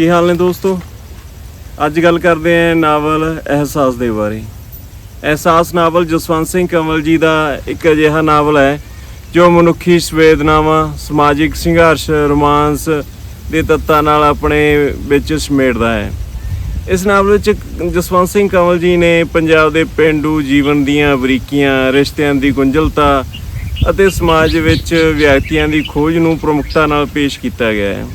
ਕੀ ਹਾਲ ਨੇ ਦੋਸਤੋ? ਅੱਜ ਗੱਲ ਕਰਦੇ ਹਾਂ ਨਾਵਲ ਅਹਿਸਾਸ ਦੇ ਬਾਰੇ। ਅਹਿਸਾਸ ਨਾਵਲ ਜਸਵੰਤ ਸਿੰਘ ਕੰਵਲ ਜੀ ਦਾ ਇੱਕ ਅਜਿਹਾ ਨਾਵਲ ਹੈ, ਜੋ ਮਨੁੱਖੀ ਸੰਵੇਦਨਾਵਾਂ, ਸਮਾਜਿਕ ਸੰਘਰਸ਼, ਰੋਮਾਂਸ ਦੇ ਤੱਤਾਂ ਨਾਲ ਆਪਣੇ ਵਿੱਚ ਸਮੇਟਦਾ ਹੈ। ਇਸ ਨਾਵਲ ਵਿੱਚ ਜਸਵੰਤ ਸਿੰਘ ਕੰਵਲ ਜੀ ਨੇ ਪੰਜਾਬ ਦੇ ਪਿੰਡੂ ਜੀਵਨ ਦੀਆਂ ਬਰੀਕੀਆਂ, ਰਿਸ਼ਤਿਆਂ ਦੀ ਗੁੰਝਲਤਾ ਅਤੇ ਸਮਾਜ ਵਿੱਚ ਵਿਅਕਤੀਆਂ ਦੀ ਖੋਜ ਨੂੰ ਪ੍ਰਮੁੱਖਤਾ ਨਾਲ ਪੇਸ਼ ਕੀਤਾ ਗਿਆ ਹੈ।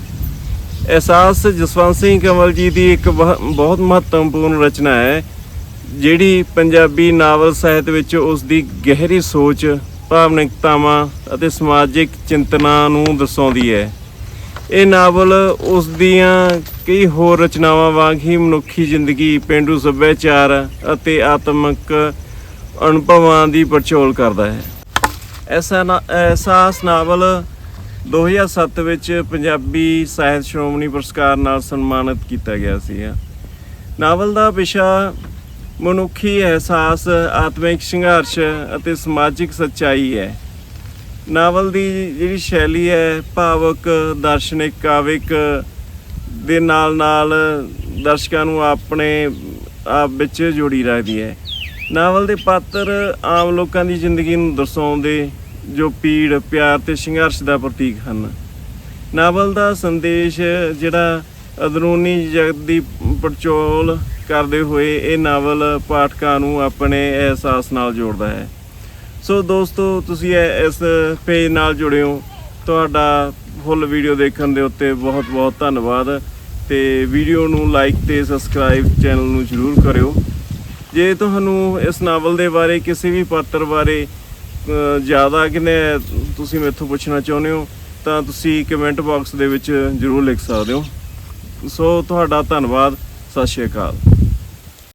ਅਹਿਸਾਸ ਜਸਵੰਤ ਸਿੰਘ ਕੰਵਲ ਜੀ ਦੀ ਇੱਕ ਬਹੁ- ਬਹੁਤ ਮਹੱਤਵਪੂਰਨ ਰਚਨਾ ਹੈ, ਜਿਹੜੀ ਪੰਜਾਬੀ ਨਾਵਲ ਸਾਹਿਤ ਵਿੱਚ ਉਸ ਦੀ ਗਹਿਰੀ ਸੋਚ, ਭਾਵਨਿਕਤਾਵਾਂ ਅਤੇ ਸਮਾਜਿਕ ਚਿੰਤਨਾ ਨੂੰ ਦਰਸਾਉਂਦੀ ਹੈ। ਇਹ ਨਾਵਲ ਉਸ ਦੀਆਂ ਕਈ ਹੋਰ ਰਚਨਾਵਾਂ ਵਾਂਗ ਹੀ ਮਨੁੱਖੀ ਜ਼ਿੰਦਗੀ, ਪਿੰਡੂ ਸੱਭਿਆਚਾਰ ਅਤੇ ਆਤਮਿਕ ਅਨੁਭਵਾਂ ਦੀ ਪੜਚੋਲ ਕਰਦਾ ਹੈ। ਐਸਾ ਨਾ- ਅਹਿਸਾਸ ਨਾਵਲ 2007 ਵਿੱਚ ਪੰਜਾਬੀ ਸਾਹਿਤ ਸ਼੍ਰੋਮਣੀ ਪੁਰਸਕਾਰ ਨਾਲ ਸਨਮਾਨਿਤ ਕੀਤਾ ਗਿਆ ਸੀਗਾ। ਨਾਵਲ ਦਾ ਵਿਸ਼ਾ ਮਨੁੱਖੀ ਅਹਿਸਾਸ, ਆਤਮਿਕ ਸੰਘਰਸ਼ ਅਤੇ ਸਮਾਜਿਕ ਸੱਚਾਈ ਹੈ। ਨਾਵਲ ਦੀ ਜਿਹੜੀ ਸ਼ੈਲੀ ਹੈ, ਭਾਵਕ, ਦਾਰਸ਼ਨਿਕ, ਕਾਵਿਕ ਦੇ ਨਾਲ ਨਾਲ ਦਰਸ਼ਕਾਂ ਨੂੰ ਆਪਣੇ ਆਪ ਵਿੱਚ ਜੋੜੀ ਰੱਖਦੀ ਹੈ। ਨਾਵਲ ਦੇ ਪਾਤਰ ਆਮ ਲੋਕਾਂ ਦੀ ਜ਼ਿੰਦਗੀ ਨੂੰ ਦਰਸਾਉਂਦੇ ਜੋ ਪੀੜ, ਪਿਆਰ ਤੇ ਸੰਘਰਸ਼ ਦਾ ਪ੍ਰਤੀਕ ਹਨ। ਨਾਵਲ ਦਾ ਸੰਦੇਸ਼ ਜਿਹੜਾ ਅੰਦਰੂਨੀ ਜਗਤ ਦੀ ਪੜਚੋਲ ਕਰਦੇ ਹੋਏ ਇਹ ਨਾਵਲ ਪਾਠਕਾਂ ਨੂੰ ਆਪਣੇ ਅਹਿਸਾਸ ਨਾਲ ਜੋੜਦਾ ਹੈ। ਸੋ ਦੋਸਤੋ, ਤੁਸੀਂ ਇਸ ਪੇਜ ਨਾਲ ਜੁੜੇ ਹੋ। ਤੁਹਾਡਾ ਫੁੱਲ ਵੀਡੀਓ ਦੇਖਣ ਦੇ ਉੱਤੇ ਬਹੁਤ ਬਹੁਤ ਧੰਨਵਾਦ ਤੇ ਵੀਡੀਓ ਨੂੰ ਲਾਈਕ ਤੇ ਸਬਸਕ੍ਰਾਈਬ ਚੈਨਲ ਨੂੰ ਜਰੂਰ ਕਰਿਓ। ਜੇ ਤੁਹਾਨੂੰ ਇਸ ਨਾਵਲ ਦੇ ਬਾਰੇ, ਕਿਸੇ ਵੀ ਪਾਤਰ ਬਾਰੇ ਜ਼ਿਆਦਾ ਕਿੰਨੇ? ਤੁਸੀਂ ਮੈਥੋਂ ਪੁੱਛਣਾ ਚਾਹੁੰਦੇ ਹੋ, ਤਾਂ ਤੁਸੀਂ ਕਮੈਂਟ ਬਾਕਸ ਦੇ ਵਿੱਚ ਜਰੂਰ ਲਿਖ ਸਕਦੇ ਹੋ। ਸੋ ਤੁਹਾਡਾ ਧੰਨਵਾਦ, ਸਤਿ ਸ਼੍ਰੀ ਅਕਾਲ।